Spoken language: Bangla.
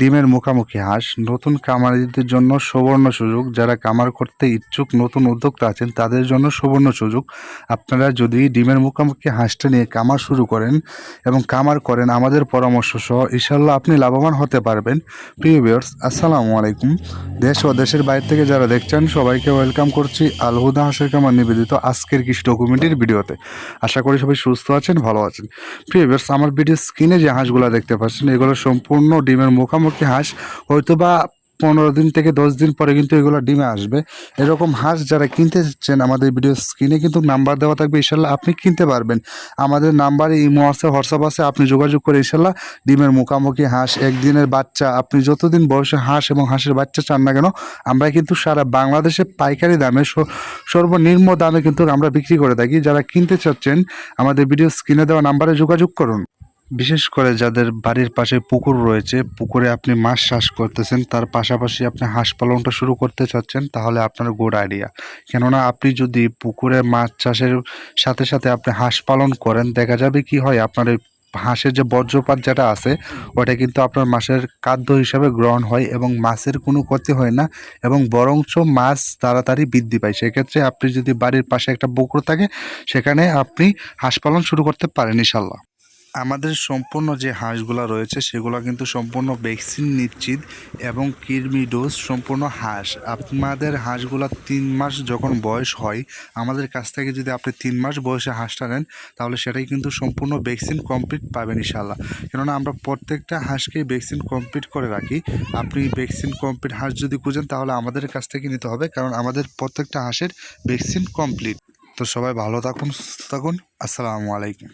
ডিমের মুখামুখি হাঁস, নতুন কামারিদের জন্য সুবর্ণ সুযোগ। যারা কামার করতে ইচ্ছুক, নতুন উদ্যোক্তা আছেন, তাদের জন্য সুবর্ণ সুযোগ। আপনারা যদি ডিমের মুখামুখি হাঁসটা নিয়ে কামার শুরু করেন এবং কামার করেন, আমাদের পরামর্শ সহ ইনশাল্লাহ আপনি লাভবান হতে পারবেন। প্রিয় ভিউয়ার্স, আসসালামু আলাইকুম। দেশ ও দেশের বাইরে থেকে যারা দেখছেন, সবাইকে ওয়েলকাম করছি আলহুদা হাঁসের কামার নিবেদিত আজকের কৃষি ডকুমেন্টের ভিডিওতে। আশা করি সবাই সুস্থ আছেন, ভালো আছেন। প্রিয় ভিউয়ার্স, আমার ভিডিও স্ক্রিনে যে হাঁসগুলো দেখতে পাচ্ছেন, এগুলো সম্পূর্ণ ডিমের মুখামুখি হাঁস হয়তো বা পনেরো দিন থেকে দশ দিন পরে কিন্তু এগুলো ডিমে আসবে। এরকম হাঁস যারা কিনতে চাচ্ছেন আমাদের ভিডিও স্ক্রিনে কিন্তু নাম্বার দেওয়া থাকবে, ইনশাল্লাহ আপনি কিনতে পারবেন। আমাদের নাম্বারে ইমো আছে হোয়াটসঅ্যাপ আছে, আপনি যোগাযোগ করে ইনশাল্লাহ ডিমের মুখামুখি হাঁস, একদিনের বাচ্চা, আপনি যতদিন বয়সে হাঁস এবং হাঁসের বাচ্চা চান না কেন, আমরা কিন্তু সারা বাংলাদেশে পাইকারি দামে সর্বনিম্ন দামে কিন্তু আমরা বিক্রি করে থাকি। যারা কিনতে চাচ্ছেন, আমাদের ভিডিও স্ক্রিনে দেওয়া নাম্বারে যোগাযোগ করুন। বিশেষ করে যাদের বাড়ির পাশে পুকুর রয়েছে, পুকুরে আপনি মাছ চাষ করতেছেন, তার পাশাপাশি আপনি হাঁস পালনটা শুরু করতে চাচ্ছেন, তাহলে আপনার গুড আইডিয়া কেননা আপনি যদি পুকুরে মাছ চাষের সাথে সাথে আপনি হাঁস পালন করেন, দেখা যাবে কি হয়, আপনার হাঁসের যে বর্জ্যপাত যেটা আছে, ওটা কিন্তু আপনার মাছের খাদ্য হিসাবে গ্রহণ হয় এবং মাছের কোনো ক্ষতি হয় না এবং বরঞ্চ মাছ তাড়াতাড়ি বৃদ্ধি পায়। সেক্ষেত্রে আপনি যদি বাড়ির পাশে একটা পুকুর থাকে, সেখানে আপনি হাঁস পালন শুরু করতে পারেন ইনশাল্লাহ আমাদের সম্পূর্ণ যে হাঁসগুলো রয়েছে, সেগুলো কিন্তু সম্পূর্ণ ভ্যাকসিন নিশ্চিত এবং কৃমি ডোজ সম্পূর্ণ হাঁস। আপনাদের হাঁসগুলো তিন মাস যখন বয়স হয়, আমাদের কাছ থেকে যদি আপনি তিন মাস বয়সে হাঁসটা নেন, তাহলে সেটাই কিন্তু সম্পূর্ণ ভ্যাকসিন কমপ্লিট পাবেন ইনশাল্লাহ কেননা আমরা প্রত্যেকটা হাঁসকেই ভ্যাকসিন কমপ্লিট করে রাখি। আপনি ভ্যাকসিন কমপ্লিট হাঁস যদি খুঁজেন, তাহলে আমাদের কাছ থেকে নিতে হবে, কারণ আমাদের প্রত্যেকটা হাঁসের ভ্যাকসিন কমপ্লিট। তো সবাই ভালো থাকুন, সুস্থ থাকুন। আসসালামু আলাইকুম।